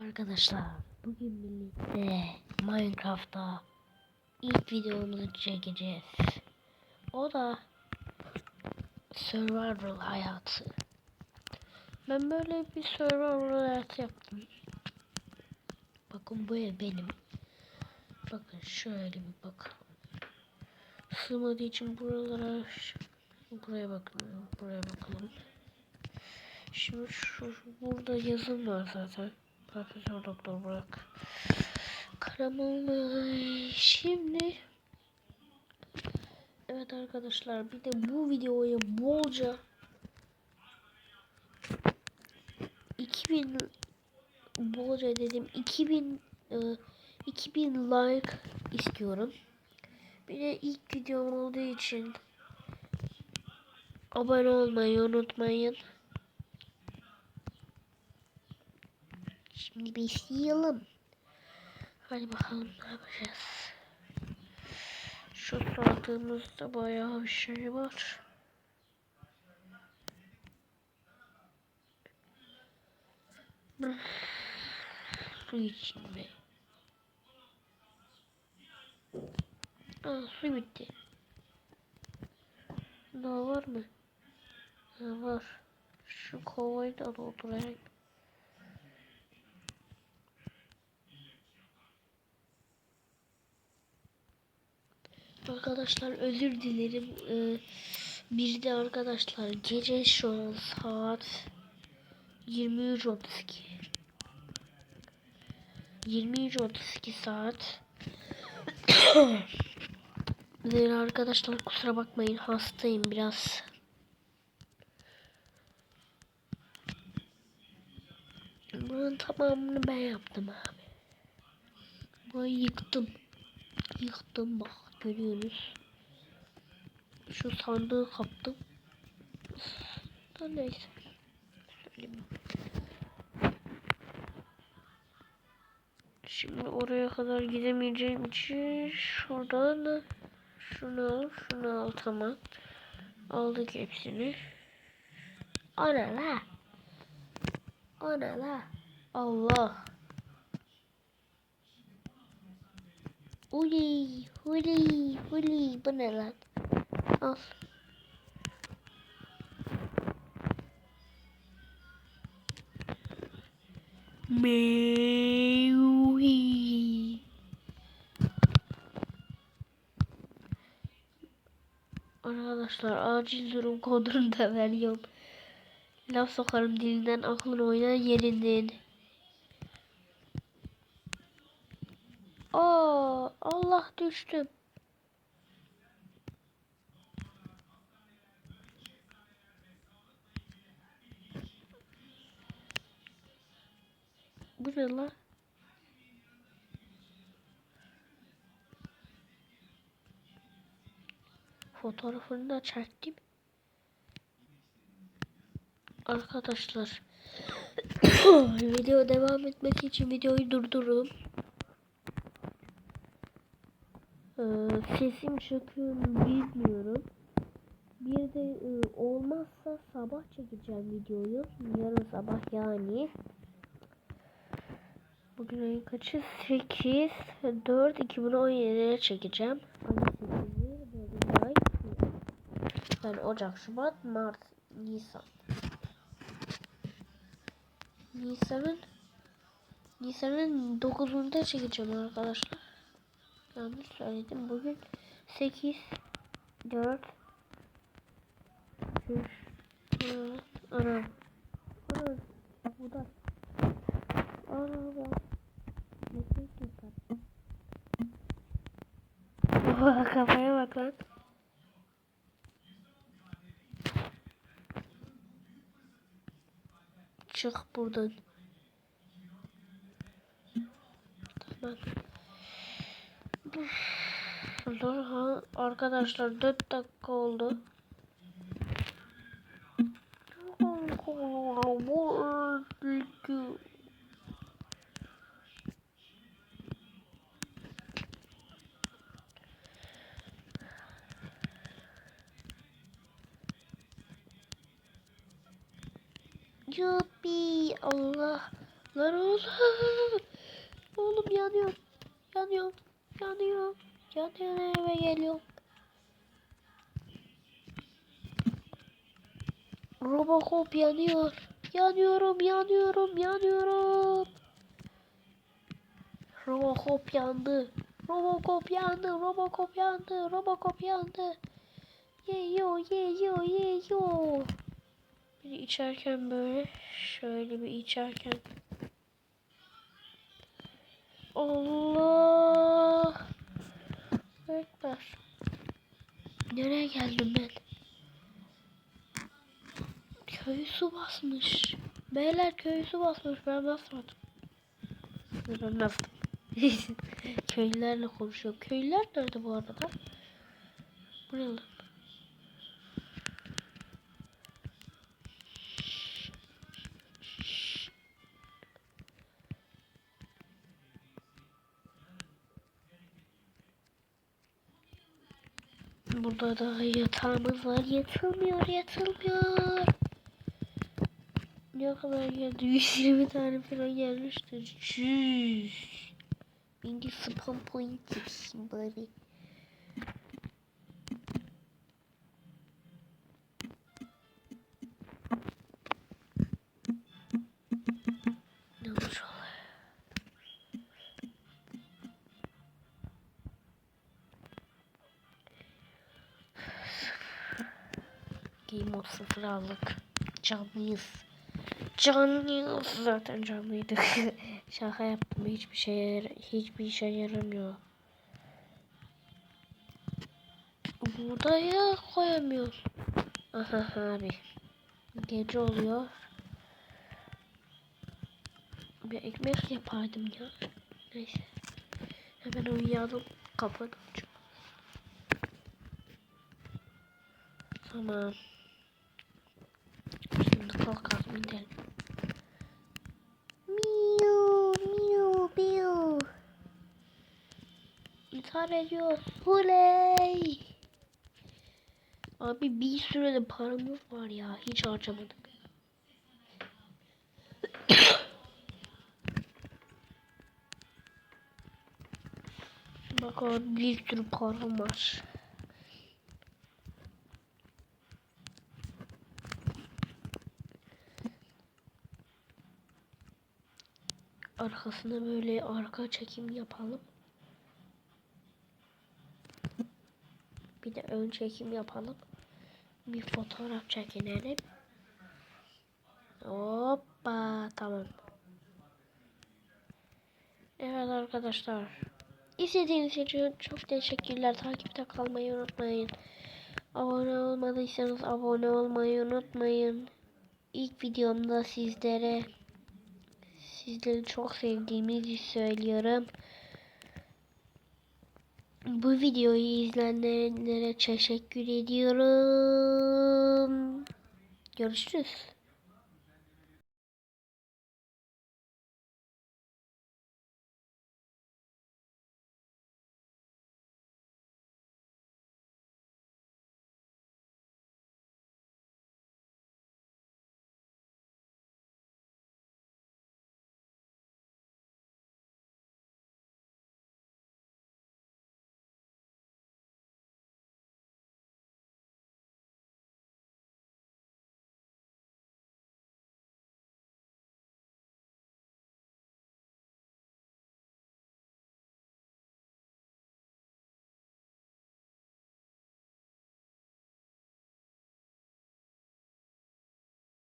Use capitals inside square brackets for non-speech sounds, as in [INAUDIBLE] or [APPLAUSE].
Arkadaşlar bugün birlikte Minecraft'ta ilk videomuzu çekeceğiz. O da survival hayatı. Ben böyle bir survival hayatı yaptım. Bakın bu ev benim. Bakın şöyle bir bakın. Sığmadığı için buralara buraya bakın. Buraya bakalım. Şimdi şu burada yazım var zaten. Profesör Doktor Burak. Karamanlı. Şimdi Evet arkadaşlar bir de bu videoya bolca 2000 bolca dedim 2000 e, 2000 like istiyorum. Bir de ilk videom olduğu için abone olmayı unutmayın. Şimdi başlayalım. Hadi bakalım ne yapacağız. Şu sandığımızda bayağı bir şey var. Su içinde. Aa, su bitti. Daha var mı? Ha, var. Şu kovayı da doldurayım. Arkadaşlar özür dilerim. Ee, bir de arkadaşlar gece şu an saat 23.32 23.32 saat Ve [COUGHS] arkadaşlar kusura bakmayın hastayım biraz. Bunun tamamını ben yaptım abi. Burayı yıktım. Yıktım bak görüyorsunuz. Şu sandığı kaptım. Da neyse. Söyleyeyim. Şimdi oraya kadar gidemeyeceğim için şuradan şunu al, şunu al tamam. Aldık hepsini. Ana la. Ana la. Allah. Uli, uli, uli. Bu ne lan? Al. Mewi. Arkadaşlar acil durum kodunu da veriyorum. Laf sokarım dilinden aklın oynar yerinden. Aa, Allah düştüm. Bu ne lan? Fotoğrafını da çektim. Arkadaşlar [COUGHS] video devam etmesi için videoyu durdurun. Ee, sesim çıkıyor mu bilmiyorum. Bir de e, olmazsa sabah çekeceğim videoyu. Yarın sabah yani. Bugün ayın kaçı? 8 4 2017'ye çekeceğim. 8'i, 4. ay. Yani Ocak, Şubat, Mart, Nisan. Nisan'ın Nisan'ın 9'unda çekeceğim arkadaşlar. Yanlış söyledim. Bugün 8 4 3 Ana. Ana. Bu da. Ana bak. Ne çekiyorsun? Oha kafaya bak lan. Çık buradan. Tamam. Dur ha arkadaşlar 4 dakika oldu. Yuppi Allah Lan oğlum. Oğlum yanıyor. Yanıyor. Yanıyor. Yanıyor eve geliyor. Robocop yanıyor. Yanıyorum, yanıyorum, yanıyorum. Robocop yandı. Robocop yandı, Robocop yandı, Robocop yandı. Ye yo, ye yo, ye yo. Bir içerken böyle, şöyle bir içerken. Allah. Ekber. Nereye geldim ben? Köyü su basmış. Beyler köyü su basmış. Ben basmadım. Ben bastım. [LAUGHS] Köylülerle konuşuyor. Köylüler nerede bu arada? Bu Burada da yatağımız var. Yatılmıyor, yatılmıyor. Ne kadar geldi? 120 tane falan gelmiştir. Çüş. Şimdi spam point yapayım bari. Game of sıfır aldık. Canlıyız. Canlıyız. Zaten canlıydık. [LAUGHS] Şaka yaptım. Hiçbir şey hiçbir işe yaramıyor. Buğdaya koyamıyor. Aha abi. Gece oluyor. Bir ekmek yapardım ya. Neyse. Hemen uyuyalım. Kapatıp Tamam. Kalkalım gidelim. Miu miu miu. İntihar ediyoruz. Huley. Abi bir sürü de paramız var ya. Hiç harcamadık. Bak abi bir sürü param var. Arkasına böyle arka çekim yapalım. Bir de ön çekim yapalım. Bir fotoğraf çekinelim. Hoppa tamam. Evet arkadaşlar. İzlediğiniz için çok teşekkürler. Takipte kalmayı unutmayın. Abone olmadıysanız abone olmayı unutmayın. İlk videomda sizlere sizleri çok sevdiğimizi söylüyorum. Bu videoyu izleyenlere teşekkür ediyorum. Görüşürüz.